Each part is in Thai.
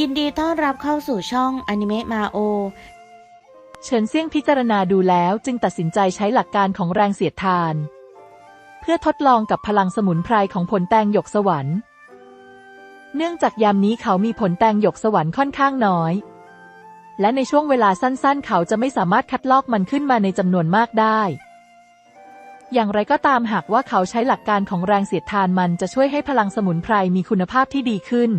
ยินดีต้อนรับเข้าสู่ช่องอนิเมะมาโอเฉินเซี่ยงพิจารณาดูแล้วจึงตัดสินใจใช้หลักการของแรงเสียดทาน เพื่อทดลองกับพลังสมุนไพรของผลแตงหยกสวรรค์ เนื่องจากยามนี้เขามีผลแตงหยกสวรรค์ค่อนข้างน้อย และในช่วงเวลาสั้นๆ เขาจะไม่สามารถคัดลอกมันขึ้นมาในจำนวนมากได้ อย่างไรก็ตามหากว่าเขาใช้หลักการของแรงเสียดทานมันจะช่วยให้พลังสมุนไพรมีคุณภาพที่ดีขึ้น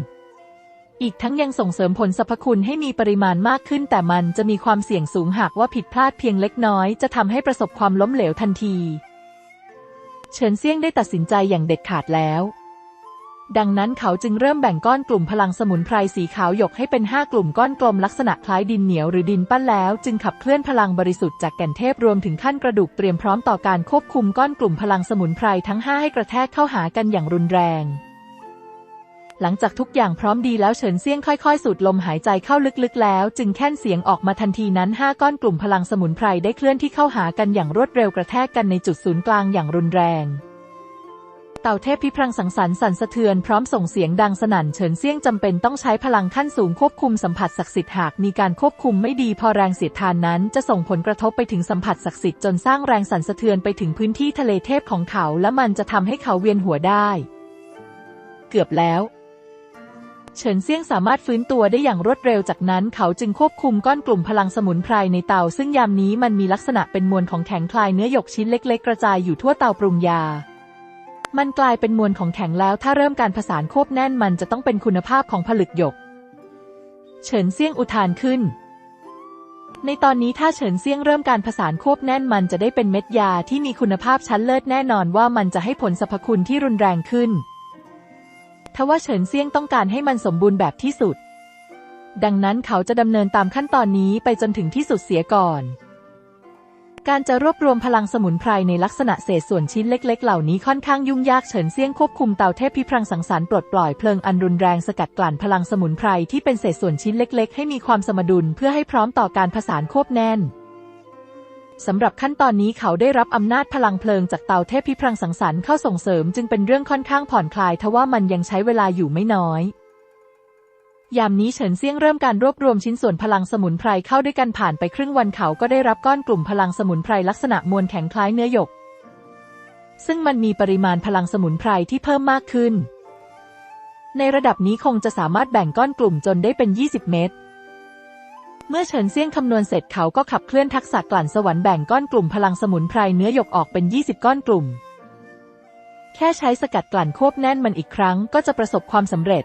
อีกทั้งยังส่งเสริมผลสรรพคุณให้มีปริมาณมากขึ้น แต่มันจะมีความเสี่ยงสูงหากว่าผิดพลาดเพียงเล็กน้อย จะทำให้ประสบความล้มเหลวทันที เฉินเซี่ยงได้ตัดสินใจอย่างเด็ดขาดแล้วดังนั้นเขาจึงเริ่มแบ่งก้อนกลุ่มพลังสมุนไพรสีขาวหยกให้เป็นห้ากลุ่มก้อนกลมลักษณะคล้ายดินเหนียวหรือดินปั้นแล้ว จึงขับเคลื่อนพลังบริสุทธิ์จากแก่นเทพรวมถึงขั้นกระดูกเตรียมพร้อมต่อการควบคุมก้อนกลุ่มพลังสมุนไพรทั้งห้าให้กระแทกเข้าหากันอย่างรุนแรง หลังจากทุกอย่างพร้อมดีแล้วเฉินเซี่ยงค่อยๆ สูดลมหายใจเข้าลึกๆแล้ว จึงแค่นเสียงออกมาทันทีนั้นห้าก้อนกลุ่มพลังสมุนไพรได้เคลื่อนที่เข้าหากันอย่างรวดเร็วกระแทกกันในจุดศูนย์กลางอย่างรุนแรงเต่าเทพพิพรังสังสรรค์สั่นสะเทือนพร้อมส่งเสียงดังสนั่นเฉินเซี่ยงจำเป็นต้องใช้พลังขั้นสูงควบคุมสัมผัสศักดิ์สิทธิ์หากมีการควบคุมไม่ดีพอแรงเสียดทานนั้น จะส่งผลกระทบไปถึงสัมผัสศักดิ์สิทธิ์จนสร้างแรงสั่นสะเทือนไปถึงพื้นที่ทะเลเทพของเขา และมันจะทำให้เขาเวียนหัวได้ เกือบแล้ว เฉินเซี่ยงสามารถฟื้นตัวได้อย่างรวดเร็วจากนั้นเขาจึงควบคุมก้อนกลุ่มพลังสมุนไพรในเตา ซึ่งยามนี้มันมีลักษณะเป็นมวลของแข็งคลายเนื้อหยกชิ้นเล็ก ๆ กระจายอยู่ทั่วเตาปรุงยา มันกลายเป็นมวลของแข็งแล้วถ้าเริ่มการผสานควบแน่นมันจะต้องเป็นคุณภาพของผลึกหยก เฉินเซี่ยงอุทานขึ้น ในตอนนี้ถ้าเฉินเซี่ยงเริ่มการผสานควบแน่นมันจะได้เป็นเม็ดยาที่มีคุณภาพชั้นเลิศแน่นอนว่ามันจะให้ผลสรรพคุณที่รุนแรงขึ้น ทว่าเฉินเซียงต้องการให้มันสมบูรณ์แบบที่สุด ดังนั้นเขาจะดำเนินตามขั้นตอนนี้ไปจนถึงที่สุดเสียก่อน การจะรวบรวมพลังสมุนไพรในลักษณะเศษส่วนชิ้นเล็ก ๆ เหล่านี้ค่อนข้างยุ่งยากเฉินเซียงควบคุมเตาเทพพิพรังสังสรรปลดปล่อยเพลิงอันรุนแรงสกัดกลั่นพลังสมุนไพรที่เป็นเศษส่วนชิ้นเล็ก ๆ ให้มีความสมดุลเพื่อให้พร้อมต่อการผสานควบแน่น สำหรับขั้นตอนนี้เขาได้รับอำนาจพลังเพลิงจากเตาเทพพิพรังสังสรรค์เข้าส่งเสริมจึงเป็นเรื่องค่อนข้างผ่อนคลายทว่ามันยังใช้เวลาอยู่ไม่น้อยยามนี้เฉินเซียงเริ่มการรวบรวมชิ้นส่วนพลังสมุนไพรเข้าด้วยกันผ่านไปครึ่งวันเขาก็ได้รับก้อนกลุ่มพลังสมุนไพรลักษณะมวลแข็งคล้ายเนื้อหยก ซึ่งมันมีปริมาณพลังสมุนไพรที่เพิ่มมากขึ้น ในระดับนี้คงจะสามารถแบ่งก้อนกลุ่มจนได้เป็น 20 เม็ด มื่อเฉินเซี่ยงคำนวณเสร็จเขาก็ขับเคลื่อนทักษะกลั่นสวรรค์แบ่งก้อนกลุ่มพลังสมุนไพรเนื้อหยกออกเป็น 20 ก้อนกลุ่ม แค่ใช้สกัดกลั่นควบแน่นมันอีกครั้งก็จะประสบความสำเร็จ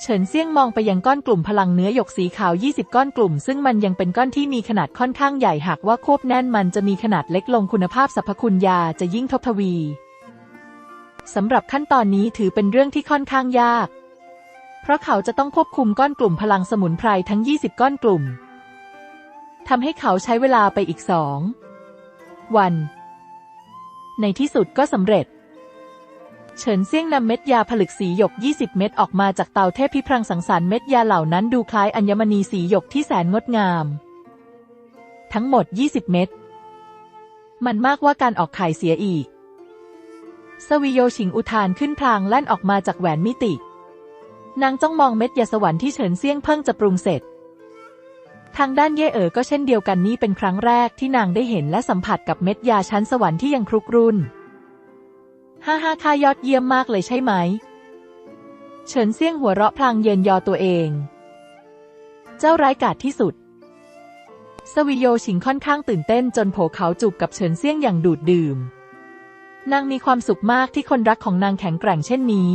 เฉินเซี่ยงมองไปยังก้อนกลุ่มพลังเนื้อหยกสีขาว 20 ก้อนกลุ่ม ซึ่งมันยังเป็นก้อนที่มีขนาดค่อนข้างใหญ่หากว่าควบแน่นมันจะมีขนาดเล็กลงคุณภาพสรรพคุณยาจะยิ่งทบทวีสำหรับขั้นตอนนี้ถือเป็นเรื่องที่ค่อนข้างยาก เพราะเขาจะต้องควบคุมก้อนกลุ่มพลังสมุนไพรทั้ง 20 ก้อนกลุ่มทำให้เขาใช้เวลาไปอีกสองวัน ในที่สุดก็สำเร็จ เฉินเซี่ยงนำเม็ดยาผลึกสีหยก 20 เม็ดออกมาจากเตาเทพพิพรังสังสรรค์เม็ดยาเหล่านั้นดูคล้ายอัญมณีสีหยกที่แสนงดงาม ทั้งหมด 20 เม็ดมันมากว่าการออกไข่เสียอีก สวิโยชิงอุทานขึ้นพลางแล่นออกมาจากแหวนมิติ นางจ้องมองเม็ดยาสวรรค์ที่เฉินเซี่ยงเพิ่งจะปรุงเสร็จ ทางด้านเย่เอ๋อก็เช่นเดียวกันนี่เป็นครั้งแรกที่นางได้เห็นและสัมผัสกับเม็ดยาชั้นสวรรค์ที่ยังครุกรุ่น ฮ่าฮ่าค่ายอดเยี่ยมมากเลยใช่ไหม เฉินเซี่ยงหัวเราะพลางเยินยอตัวเอง เจ้าร้ายกาจที่สุด สวิโยชิงค่อนข้างตื่นเต้นจนโผเขาจูบกับเฉินเซี่ยงอย่างดูดดื่ม นางมีความสุขมากที่คนรักของนางแข็งแกร่งเช่นนี้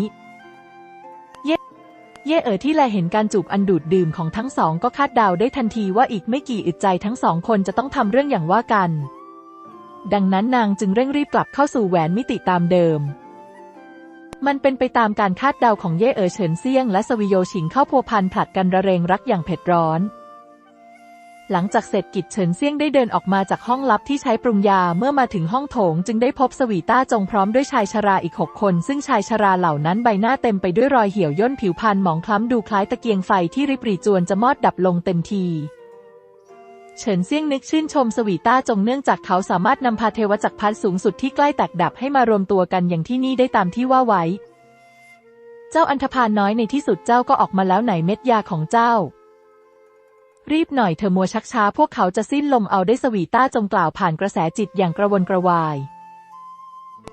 เย่เอ๋อที่แลเห็นการจูบอันดูดดื่มของทั้งสองก็คาดเดาได้ทันทีว่าอีกไม่กี่อึดใจทั้งสองคนจะต้องทำเรื่องอย่างว่ากัน ดังนั้นนางจึงเร่งรีบกลับเข้าสู่แหวนมิติตามเดิม มันเป็นไปตามการคาดเดาของเย่เอ๋อเฉินเซียงและสวิโยชิงเข้าพัวพันผลัดกันระเรงรักอย่างเผ็ดร้อน หลังจากเสร็จกิจเฉินเซี่ยงได้เดินออกมาจากห้องลับที่ใช้ปรุงยาเมื่อมาถึงห้องโถงจึงได้พบสวีต้าจงพร้อมด้วยชายชราอีกหกคน ซึ่งชายชราเหล่านั้นใบหน้าเต็มไปด้วยรอยเหี่ยวย่นผิวพรรณหมองคล้ำดูคล้ายตะเกียงไฟที่ริบหรี่จวนจะมอดดับลงเต็มทีเฉินเซี่ยงนึกชื่นชมสวีต้าจงเนื่องจากเขาสามารถนำพาเทวจักรพรรดิสูงสุดที่ใกล้แตกดับให้มารวมตัวกันอย่างที่นี่ได้ตามที่ว่าไว้ เจ้าอันธพาลน้อยในที่สุดเจ้าก็ออกมาแล้วไหนเม็ดยาของเจ้า รีบหน่อยเธอมัวชักช้าพวกเขาจะสิ้นลมเอาได้สวีต้าจงกล่าวผ่านกระแสจิตอย่างกระวนกระวาย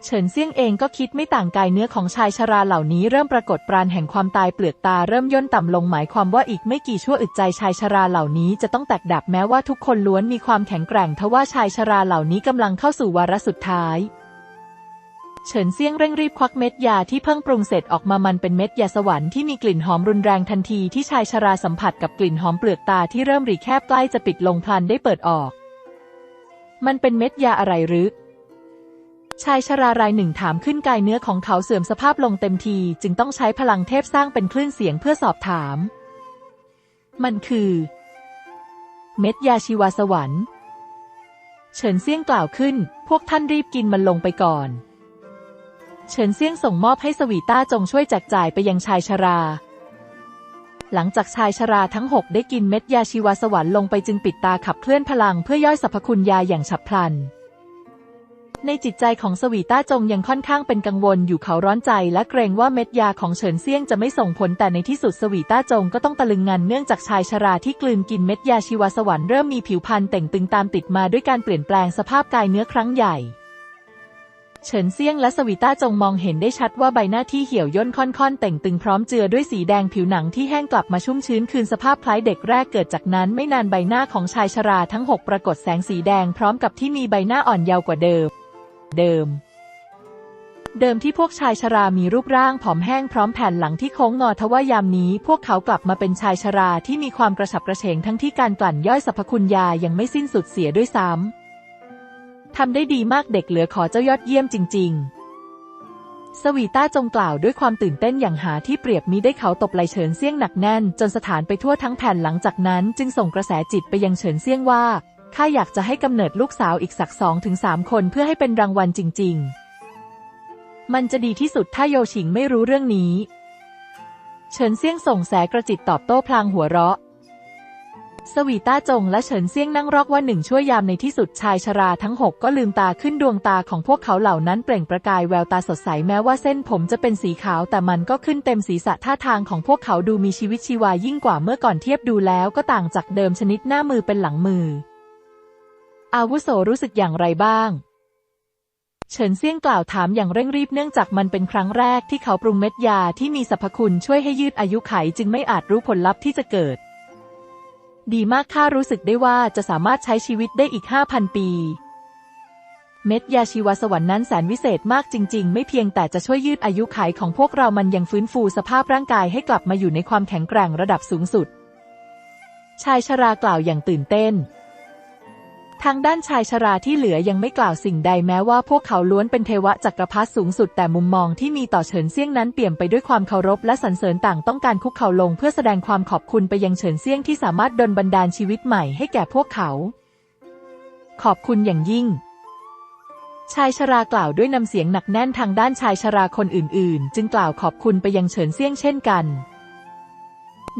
เฉินเซี่ยงเองก็คิดไม่ต่างกายเนื้อของชายชราเหล่านี้เริ่มปรากฏปรานแห่งความตายเปลือกตาเริ่มย่นต่ำลงหมายความว่าอีกไม่กี่ชั่วอึดใจชายชราเหล่านี้จะต้องแตกดับแม้ว่าทุกคนล้วนมีความแข็งแกร่งทว่าชายชราเหล่านี้กำลังเข้าสู่วาระสุดท้าย เฉินเซี่ยงเร่งรีบควักเม็ดยาที่เพิ่งปรุงเสร็จออกมามันเป็นเม็ดยาสวรรค์ที่มีกลิ่นหอมรุนแรงทันทีที่ชายชราสัมผัสกับกลิ่นหอมเปลือกตาที่เริ่มรีแคบใกล้จะปิดลงพลันได้เปิดออก มันเป็นเม็ดยาอะไรหรือชายชรารายหนึ่งถามขึ้นกายเนื้อของเขาเสื่อมสภาพลงเต็มที จึงต้องใช้พลังเทพสร้างเป็นคลื่นเสียงเพื่อสอบถาม มันคือ เม็ดยาชีวาสวรรค์ เฉินเซี่ยงกล่าวขึ้น พวกท่านรีบกินมันลงไปก่อน เฉินเซี่ยงส่งมอบให้สวีต้าจงช่วยแจกจ่ายไปยังชายชรา หลังจากชายชราทั้งหกได้กินเม็ดยาชีวสวรรค์ลงไปจึงปิดตาขับเคลื่อนพลังเพื่อย่อยสรรพคุณยาอย่างฉับพลัน ในจิตใจของสวีต้าจงยังค่อนข้างเป็นกังวลอยู่เขาร้อนใจและเกรงว่าเม็ดยาของเฉินเซี่ยงจะไม่ส่งผลแต่ในที่สุดสวีต้าจงก็ต้องตะลึงงันเนื่องจากชายชราที่กลืนกินเม็ดยาชีวสวรรค์เริ่มมีผิวพรรณแต่งตึงตามติดมาด้วยการเปลี่ยนแปลงสภาพกายเนื้อครั้งใหญ่ เฉินเซียงและสวีต้าจงมองเห็นได้ชัดว่าใบหน้าที่เหี่ยวย่นค่อนๆ แต่งตึงพร้อมเจือด้วยสีแดงผิวหนังที่แห้งกลับมาชุ่มชื้นคืนสภาพคล้ายเด็กแรกเกิดจากนั้นไม่นานใบหน้าของชายชราทั้งหกปรากฏแสงสีแดงพร้อมกับที่มีใบหน้าอ่อนเยาว์กว่าเดิม เดิม เดิมที่พวกชายชรามีรูปร่างผอมแห้งพร้อมแผ่นหลังที่โค้งงอทว่ายามนี้ พวกเขากลับมาเป็นชายชราที่มีความกระฉับกระเฉงทั้งที่การกลั่นย่อยสรรพคุณยายังไม่สิ้นสุดเสียด้วยซ้ำ ทำได้ดีมากเด็กเหลือขอเจ้ายอดเยี่ยมจริง ๆ สวีต้าจงกล่าวด้วยความตื่นเต้นอย่างหาที่เปรียบมิได้เขาตบไหลเฉินเซี่ยงหนักแน่น จนสถานไปทั่วทั้งแผ่นหลังจากนั้น จึงส่งกระแสจิตไปยังเฉินเซี่ยงว่าข้าอยากจะให้กำเนิดลูกสาวอีกสักสองถึงสามคนเพื่อให้เป็นรางวัลจริง ๆ มันจะดีที่สุดถ้าโยชิงไม่รู้เรื่องนี้ เฉินเซี่ยงส่งแสกระจิตตอบโต้พลางหัวเราะ สวีต้าจงและเฉินเซี่ยงนั่งรอกว่าหนึ่งชั่วยามในที่สุดชายชราทั้งหกก็ลืมตาขึ้นดวงตาของพวกเขาเหล่านั้นเปล่งประกายแววตาสดใสแม้ว่าเส้นผมจะเป็นสีขาวแต่มันก็ขึ้นเต็มศีรษะท่าทางของพวกเขาดูมีชีวิตชีวายิ่งกว่าเมื่อก่อนเทียบดูแล้วก็ต่างจากเดิมชนิดหน้ามือเป็นหลังมือ อาวุโสรู้สึกอย่างไรบ้างเฉินเซี่ยงกล่าวถามอย่างเร่งรีบเนื่องจากมันเป็นครั้งแรกที่เขาปรุงเม็ดยาที่มีสรรพคุณช่วยให้ยืดอายุไขจึงไม่อาจรู้ผลลัพธ์ที่จะเกิด ดีมากข้ารู้สึกได้ว่าจะสามารถใช้ชีวิตได้อีกห้าพันปี เม็ดยาชีวสวรรค์นั้นแสนวิเศษมากจริง ๆ ไม่เพียงแต่จะช่วยยืดอายุขัยของพวกเรามันยังฟื้นฟูสภาพร่างกายให้กลับมาอยู่ในความแข็งแกร่งระดับสูงสุด ชายชรากล่าวอย่างตื่นเต้น ทางด้านชายชราที่เหลือยังไม่กล่าวสิ่งใดแม้ว่าพวกเขาล้วนเป็นเทวะจักรพรรดิสูงสุดแต่มุมมองที่มีต่อเฉินเซี่ยงนั้นเปี่ยมไปด้วยความเคารพและสรรเสริญต่างต้องการคุกเข่าลงเพื่อแสดงความขอบคุณไปยังเฉินเซี่ยงที่สามารถดลบันดาลชีวิตใหม่ให้แก่พวกเขา ขอบคุณอย่างยิ่ง ชายชรากล่าวด้วยน้ำเสียงหนักแน่นทางด้านชายชราคนอื่น ๆ จึงกล่าวขอบคุณไปยังเฉินเซี่ยงเช่นกัน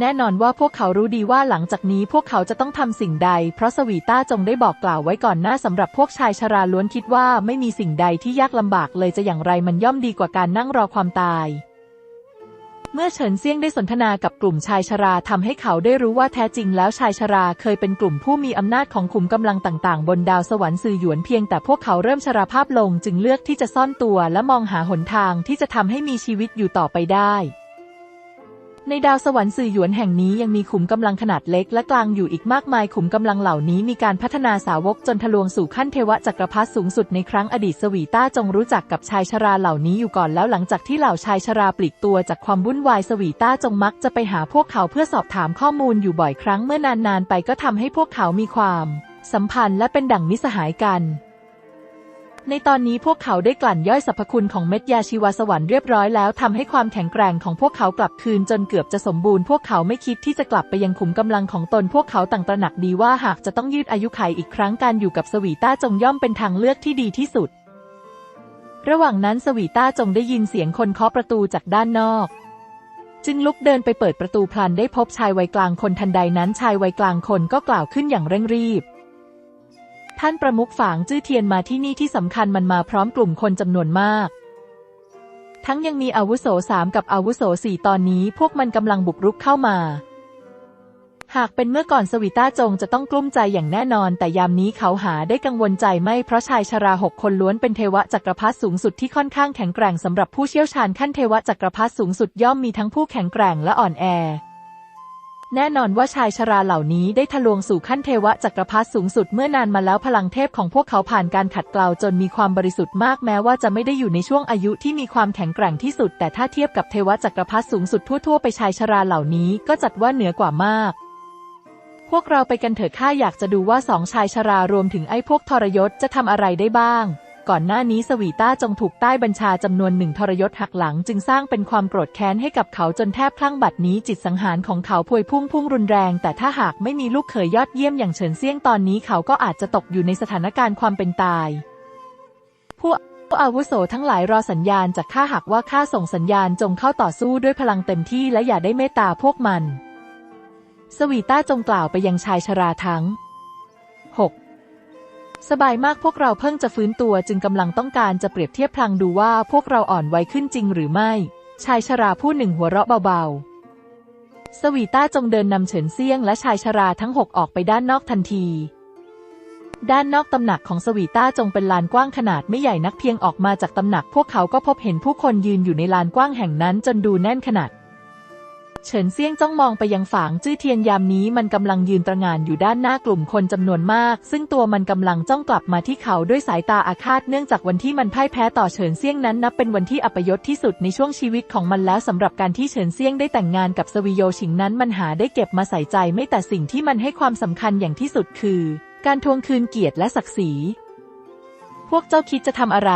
แน่นอนว่าพวกเขารู้ดีว่าหลังจากนี้พวกเขาจะต้องทำสิ่งใด เพราะสวีต้าจงได้บอกกล่าวไว้ก่อนหน้าสำหรับพวกชายชราล้วนคิดว่าไม่มีสิ่งใดที่ยากลำบากเลยจะอย่างไรมันย่อมดีกว่าการนั่งรอความตาย เมื่อเฉินเซียงได้สนทนากับกลุ่มชายชราทำให้เขาได้รู้ว่าแท้จริงแล้วชายชราเคยเป็นกลุ่มผู้มีอำนาจของขุมกำลังต่างๆ บนดาวสวรรค์สื่อหยวนเพียงแต่พวกเขาเริ่มชราภาพลงจึงเลือกที่จะซ่อนตัวและมองหาหนทางที่จะทำให้มีชีวิตอยู่ต่อไปได้ ในดาวสวรรค์สื่อหยวนแห่งนี้ยังมีขุมกำลังขนาดเล็กและกลางอยู่อีกมากมายขุมกำลังเหล่านี้มีการพัฒนาสาวกจนทะลวงสู่ขั้นเทวจักรพรรดิสูงสุดในครั้งอดีตสวีต้าจงรู้จักกับชายชราเหล่านี้อยู่ก่อนแล้วหลังจากที่เหล่าชายชราปลีกตัวจากความวุ่นวายสวีต้าจงมักจะไปหาพวกเขาเพื่อสอบถามข้อมูลอยู่บ่อยครั้งเมื่อนานๆไปก็ทำให้พวกเขามีความ สัมพันธ์และเป็นดั่งมิสหายกัน ในตอนนี้พวกเขาได้กลั่นย่อยสรรพคุณของเม็ดยาชีวสวรรค์เรียบร้อยแล้วทำให้ความแข็งแกร่งของพวกเขากลับคืนจนเกือบจะสมบูรณ์พวกเขาไม่คิดที่จะกลับไปยังขุมกำลังของตนพวกเขาต่างตระหนักดีว่าหากจะต้องยืดอายุขัยอีกครั้งการอยู่กับสวีต้าจงย่อมเป็นทางเลือกที่ดีที่สุด ระหว่างนั้นสวีต้าจงได้ยินเสียงคนเคาะประตูจากด้านนอกจึงลุกเดินไปเปิดประตูพลันได้พบชายวัยกลางคนทันใดนั้นชายวัยกลางคนก็กล่าวขึ้นอย่างเร่งรีบ ท่านประมุขฝางจื้อเทียนมาที่นี่ที่สำคัญมันมาพร้อมกลุ่มคนจำนวนมาก ทั้งยังมีอาวุโสสามกับอาวุโสสี่ตอนนี้พวกมันกำลังบุกรุกเข้ามา หากเป็นเมื่อก่อนสวิต้าจงจะต้องกลุ้มใจอย่างแน่นอน แต่ยามนี้เขาหาได้กังวลใจไม่เพราะชายชราหกคนล้วนเป็นเทวะจักรพรรดิสูงสุดที่ค่อนข้างแข็งแกร่งสำหรับผู้เชี่ยวชาญขั้นเทวะจักรพรรดิสูงสุดย่อมมีทั้งผู้แข็งแกร่งและอ่อนแอ แน่นอนว่าชายชราเหล่านี้ได้ทะลวงสู่ขั้นเทวะจักรพรรดิสูงสุดเมื่อนานมาแล้วพลังเทพของพวกเขาผ่านการขัดเกลาจนมีความบริสุทธิ์มากแม้ว่าจะไม่ได้อยู่ในช่วงอายุที่มีความแข็งแกร่งที่สุด แต่ถ้าเทียบกับเทวะจักรพรรดิสูงสุดทั่วๆไปชายชราเหล่านี้ก็จัดว่าเหนือกว่ามาก พวกเราไปกันเถอะข้าอยากจะดูว่าสองชายชรารวมถึงไอ้พวกทรยศจะทำอะไรได้บ้าง ก่อนหน้านี้สวีต้าจงถูกใต้บัญชาจำนวนหนึ่งทรยศหักหลังจึงสร้างเป็นความโกรธแค้นให้กับเขาจนแทบคลั่งบัดนี้จิตสังหารของเขาพวยพุ่งพุ่งรุนแรง แต่ถ้าหากไม่มีลูกเขยยอดเยี่ยมอย่างเฉินเซี่ยงตอนนี้เขาก็อาจจะตกอยู่ในสถานการณ์ความเป็นตาย ผู้อาวุโสทั้งหลายรอสัญญาณจากข้าหากว่าข้าส่งสัญญาณจงเข้าต่อสู้ด้วยพลังเต็มที่และอย่าได้เมตตาพวกมัน สวีต้าจงกล่าวไปยังชายชราทั้ง 6. สบายมากพวกเราเพิ่งจะฟื้นตัวจึงกำลังต้องการจะเปรียบเทียบพลังดูว่าพวกเราอ่อนไวขึ้นจริงหรือไม่ ชายชราผู้หนึ่งหัวเราะเบาๆ สวีต้าจงเดินนำเฉินเซียงและชายชราทั้งหกออกไปด้านนอกทันที ด้านนอกตำหนักของสวีต้าจงเป็นลานกว้างขนาดไม่ใหญ่นักเพียงออกมาจากตำหนัก พวกเขาก็พบเห็นผู้คนยืนอยู่ในลานกว้างแห่งนั้นจนดูแน่นขนาด เฉินเซี่ยงจ้องมองไปยังฝางจื้อเทียนยามนี้มันกำลังยืนตระหง่านอยู่ด้านหน้ากลุ่มคนจำนวนมาก ซึ่งตัวมันกำลังจ้องกลับมาที่เขาด้วยสายตาอาฆาตเนื่องจากวันที่มันพ่ายแพ้ต่อเฉินเซี่ยงนั้นนับเป็นวันที่อัปยศที่สุดในช่วงชีวิตของมันแล้วสำหรับการที่เฉินเซี่ยงได้แต่งงานกับสวีโยชิงนั้นมันหาได้เก็บมาใส่ใจไม่แต่สิ่งที่มันให้ความสำคัญอย่างที่สุดคือ การทวงคืนเกียรติและศักดิ์ศรี พวกเจ้าคิดจะทำอะไร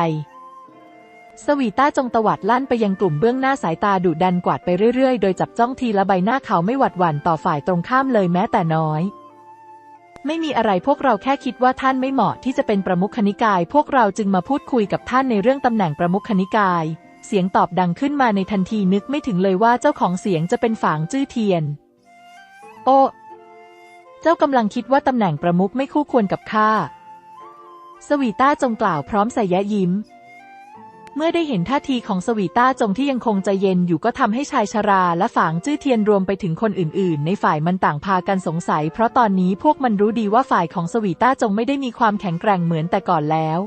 สวีต้าจงตวัดลั่นไปยังกลุ่มเบื้องหน้าสายตาดุดันกวาดไปเรื่อยๆ โดยจับจ้องทีละใบหน้าเขาไม่หวัดหวั่นต่อฝ่ายตรงข้ามเลยแม้แต่น้อย ไม่มีอะไรพวกเราแค่คิดว่าท่านไม่เหมาะที่จะเป็นประมุขคณิกาย พวกเราจึงมาพูดคุยกับท่านในเรื่องตำแหน่งประมุขคณิกาย เสียงตอบดังขึ้นมาในทันทีนึกไม่ถึงเลยว่าเจ้าของเสียงจะเป็นฝางจื้อเทียน โอ้เจ้ากำลังคิดว่าตำแหน่งประมุขไม่คู่ควรกับข้าสวีต้าจงกล่าวพร้อมใส่แยะยิ้ม เมื่อได้เห็นท่าทีของสวีต้าจงที่ยังคงใจเย็นอยู่ก็ทำให้ชายชราและฝางจื้อเทียนรวมไปถึงคนอื่นๆ ในฝ่ายมันต่างพากันสงสัย เพราะตอนนี้พวกมันรู้ดีว่าฝ่ายของสวีต้าจงไม่ได้มีความแข็งแกร่งเหมือนแต่ก่อนแล้ว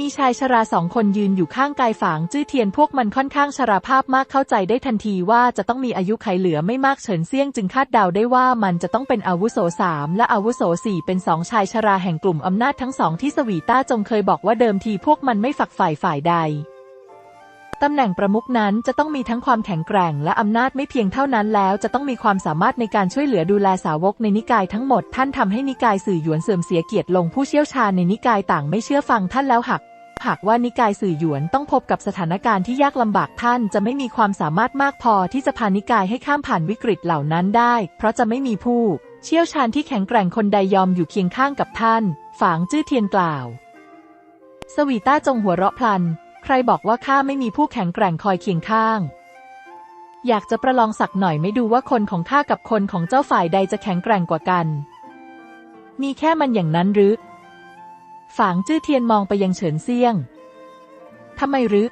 มีชายชราสองคนยืนอยู่ข้างกายฝางจื้อเทียนพวกมันค่อนข้างชราภาพมากเข้าใจได้ทันทีว่าจะต้องมีอายุไขเหลือไม่มากเฉินเซี่ยงจึงคาดเดาได้ว่ามันจะต้องเป็นอาวุโสสามและอาวุโสสี่เป็นสองชายชราแห่งกลุ่มอำนาจทั้งสองที่สวีต้าจงเคยบอกว่าเดิมทีพวกมันไม่ฝักฝ่ายฝ่ายใด ตำแหน่งประมุขนั้นจะต้องมีทั้งความแข็งแกร่งและอำนาจไม่เพียงเท่านั้นแล้ว จะต้องมีความสามารถในการช่วยเหลือดูแลสาวกในนิกายทั้งหมด ท่านทำให้นิกายสื่อหยวนเสื่อมเสียเกียรติลงผู้เชี่ยวชาญในนิกายต่างไม่เชื่อฟังท่านแล้วหักหากว่านิกายสื่อหยวนต้องพบกับสถานการณ์ที่ยากลำบากท่านจะไม่มีความสามารถมากพอที่จะพานิกายให้ข้ามผ่านวิกฤตเหล่านั้นได้ เพราะจะไม่มีผู้ เชี่ยวชาญที่แข็งแกร่งคนใดยอมอยู่เคียงข้างกับท่าน ฝางจื้อเทียนกล่าว สวีต้าจงหัวเราะพลัน ใครบอกว่าข้าไม่มีผู้แข็งแกร่งคอยเคียงข้าง อยากจะประลองสักหน่อยไม่ดูว่าคนของข้ากับคนของเจ้าฝ่ายใดจะแข็งแกร่งกว่ากัน มีแค่มันอย่างนั้นหรือ ฝางจื้อเทียนมองไปยังเฉินเซี่ยงทำไมหรือ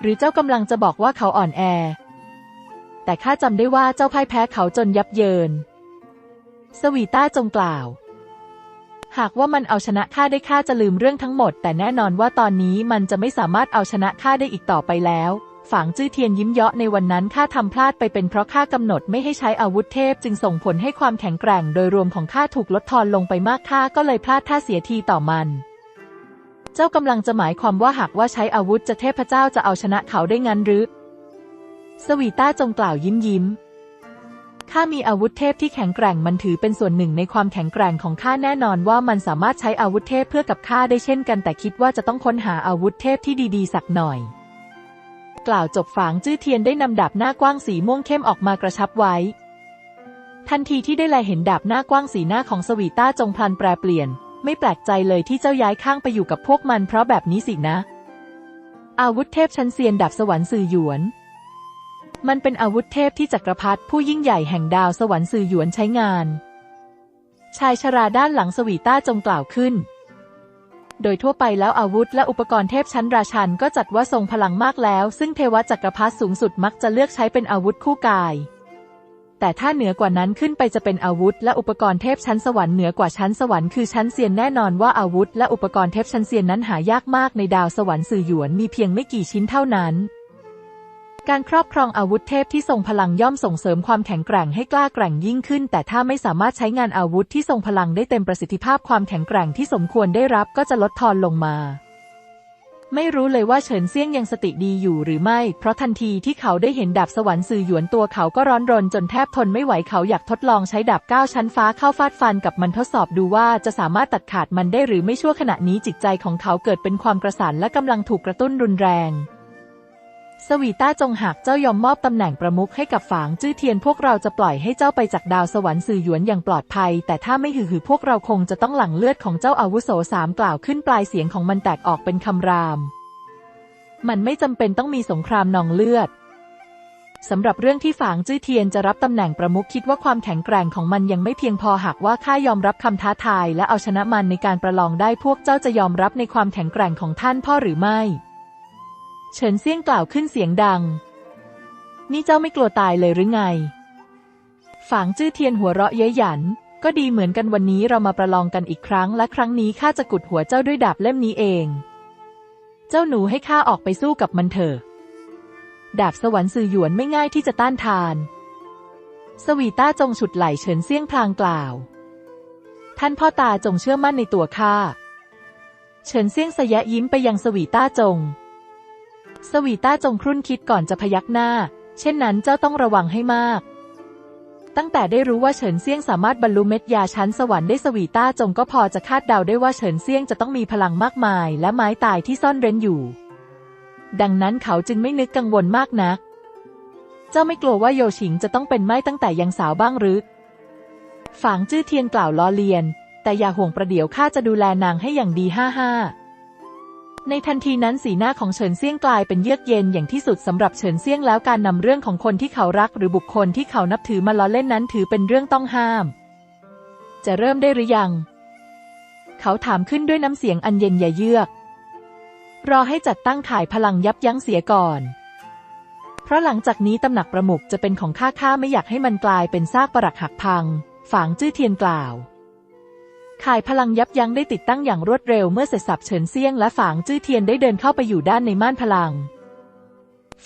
หรือเจ้ากำลังจะบอกว่าเขาอ่อนแอ แต่ข้าจำได้ว่าเจ้าพ่ายแพ้เขาจนยับเยิน สวีต้าจงกล่าว หากว่ามันเอาชนะข้าได้ข้าจะลืมเรื่องทั้งหมด แต่แน่นอนว่าตอนนี้มันจะไม่สามารถเอาชนะข้าได้อีกต่อไปแล้วฝางจื้อเทียนยิ้มเยาะในวันนั้นข้าทำพลาดไปเป็นเพราะข้ากำหนดไม่ให้ใช้อาวุธเทพจึงส่งผลให้ความแข็งแกร่ง โดยรวมของข้าถูกลดทอนลงไปมากข้าก็เลยพลาดท่าเสียทีต่อมัน เจ้ากำลังจะหมายความว่าหากว่าใช้อาวุธจะเทพเจ้าจะเอาชนะเขาได้งั้นหรือ สวีต้าจงกล่าวยิ้มยิ้ม ข้ามีอาวุธเทพที่แข็งแกร่งมันถือเป็นส่วนหนึ่งในความแข็งแกร่งของข้าแน่นอนว่ามันสามารถใช้อาวุธเทพเพื่อกับข้าได้เช่นกันแต่คิดว่าจะต้องค้นหาอาวุธเทพที่ดีๆ สักหน่อย กล่าวจบฝางจื้อเทียนได้นำดาบหน้ากว้างสีม่วงเข้มออกมากระชับไว้ ทันทีที่ได้แลเห็นดาบหน้ากว้างสีหน้าของสวีต้าจงพลันแปรเปลี่ยน ไม่แปลกใจเลยที่เจ้าย้ายข้างไปอยู่กับพวกมันเพราะแบบนี้สินะ อาวุธเทพชั้นเซียนดาบสวรรค์สื่อหยวน มันเป็นอาวุธเทพที่จักรพรรดิผู้ยิ่งใหญ่แห่งดาวสวรรค์สื่อหยวนใช้งาน ชายชราด้านหลังสวีต้าจงกล่าวขึ้น โดยทั่วไปแล้วอาวุธและอุปกรณ์เทพชั้นราชันก็จัดว่าทรงพลังมากแล้ว ซึ่งเทวจักรพรรดิสูงสุดมักจะเลือกใช้เป็นอาวุธคู่กาย แต่ถ้าเหนือกว่านั้นขึ้นไปจะเป็นอาวุธและอุปกรณ์เทพชั้นสวรรค์เหนือกว่าชั้นสวรรค์คือชั้นเซียนแน่นอนว่าอาวุธและอุปกรณ์เทพชั้นเซียนนั้นหายากมากในดาวสวรรค์สื่อหยวนมีเพียงไม่กี่ชิ้นเท่านั้น การครอบครองอาวุธเทพที่ทรงพลังย่อมส่งเสริมความแข็งแกร่งให้กล้าแกร่งยิ่งขึ้น แต่ถ้าไม่สามารถใช้งานอาวุธที่ทรงพลังได้เต็มประสิทธิภาพความแข็งแกร่งที่สมควรได้รับก็จะลดทอนลงมาไม่รู้เลยว่าเฉินเซี่ยงยังสติดีอยู่หรือไม่ เพราะทันทีที่เขาได้เห็นดาบสวรรค์สื่อหยวนตัวเขาก็ร้อนรนจนแทบทนไม่ไหวเขาอยากทดลองใช้ดาบก้าชั้นฟ้าเข้าฟาดฟันกับมันทดสอบดูว่าจะสามารถตัดขาดมันได้หรือไม่ชั่วขณะนี้จิตใจของเขาเกิดเป็นความกระสานและกำลังถูกกระตุ้นรุนแรง สวีต้าจงหากเจ้ายอมมอบตำแหน่งประมุขให้กับฝางจื้อเทียนพวกเราจะปล่อยให้เจ้าไปจากดาวสวรรค์สื่อหยวนอย่างปลอดภัย แต่ถ้าไม่หือหือพวกเราคงจะต้องหลั่งเลือดของเจ้าอาวุโสสามกล่าวขึ้นปลายเสียงของมันแตกออกเป็นคำราม มันไม่จำเป็นต้องมีสงครามนองเลือดสำหรับเรื่องที่ฝางจื้อเทียนจะรับตำแหน่งประมุขคิดว่าความแข็งแกร่งของมันยังไม่เพียงพอหากว่าข้ายอมรับคำท้าทาย และเอาชนะมันในการประลองได้พวกเจ้าจะยอมรับในความแข็งแกร่งของท่านพ่อหรือไม่ เฉินเซี่ยงกล่าวขึ้นเสียงดัง นี่เจ้าไม่กลัวตายเลยหรือไง ฝางจื้อเทียนหัวเราะเย้ยหยัน ก็ดีเหมือนกันวันนี้เรามาประลองกันอีกครั้ง และครั้งนี้ข้าจะกุดหัวเจ้าด้วยดาบเล่มนี้เอง เจ้าหนูให้ข้าออกไปสู้กับมันเถอะ ดาบสวรรค์สื่อหยวนไม่ง่ายที่จะต้านทาน สวีต้าจงฉุดไหล่เฉินเซี่ยงพลางกล่าว ท่านพ่อตาจงเชื่อมั่นในตัวข้า เฉินเซี่ยงสยะยิ้มไปยังสวีต้าจง สวีต้าจงครุ่นคิดก่อนจะพยักหน้า เช่นนั้นเจ้าต้องระวังให้มาก ตั้งแต่ได้รู้ว่าเฉินเซียงสามารถบรรลุเม็ดยาชั้นสวรรค์ได้สวีต้าจงก็พอจะคาดเดาได้ว่าเฉินเซียงจะต้องมีพลังมากมาย และไม้ตายที่ซ่อนเร้นอยู่ ดังนั้นเขาจึงไม่นึกกังวลมากนัก เจ้าไม่กลัวว่าโยชิงจะต้องเป็นไม้ตั้งแต่ยังสาวบ้างหรือฝางจื้อเทียนกล่าวล้อเลียน แต่อย่าห่วงประเดี๋ยวข้าจะดูแลนางให้อย่างดีห้าห้า ในทันทีนั้นสีหน้าของเฉินเซี่ยงกลายเป็นเยือกเย็นอย่างที่สุดสำหรับเฉินเซี่ยงแล้วการนำเรื่องของคนที่เขารักหรือบุคคลที่เขานับถือมาล้อเล่นนั้นถือเป็นเรื่องต้องห้าม จะเริ่มได้หรือยัง เขาถามขึ้นด้วยน้ำเสียงอันเย็นอย่าเยือก รอให้จัดตั้งข่ายพลังยับยั้งเสียก่อน เพราะหลังจากนี้ตำหนักประมุขจะเป็นของข้าข้าไม่อยากให้มันกลายเป็นซากปรักหักพัง ฝางจื้อเทียนกล่าว ข่ายพลังยับยั้งได้ติดตั้งอย่างรวดเร็วเมื่อเสร็จสับเฉินเซียงและฝางจื้อเทียนได้เดินเข้าไปอยู่ด้านในม่านพลัง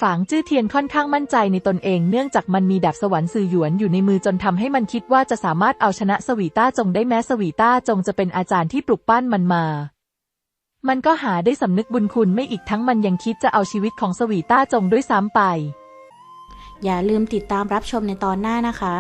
ฝางจื้อเทียนค่อนข้างมั่นใจในตนเองเนื่องจากมันมีดาบสวรรค์สื่อหยวนอยู่ในมือจนทำให้มันคิดว่าจะสามารถเอาชนะสวีต้าจงได้แม้สวีต้าจงจะเป็นอาจารย์ที่ปลุกปั้นมันมา มันก็หาได้สำนึกบุญคุณไม่อีกทั้งมันยังคิดจะเอาชีวิตของสวีต้าจงด้วยซ้ำไป อย่าลืมติดตามรับชมในตอนหน้านะคะ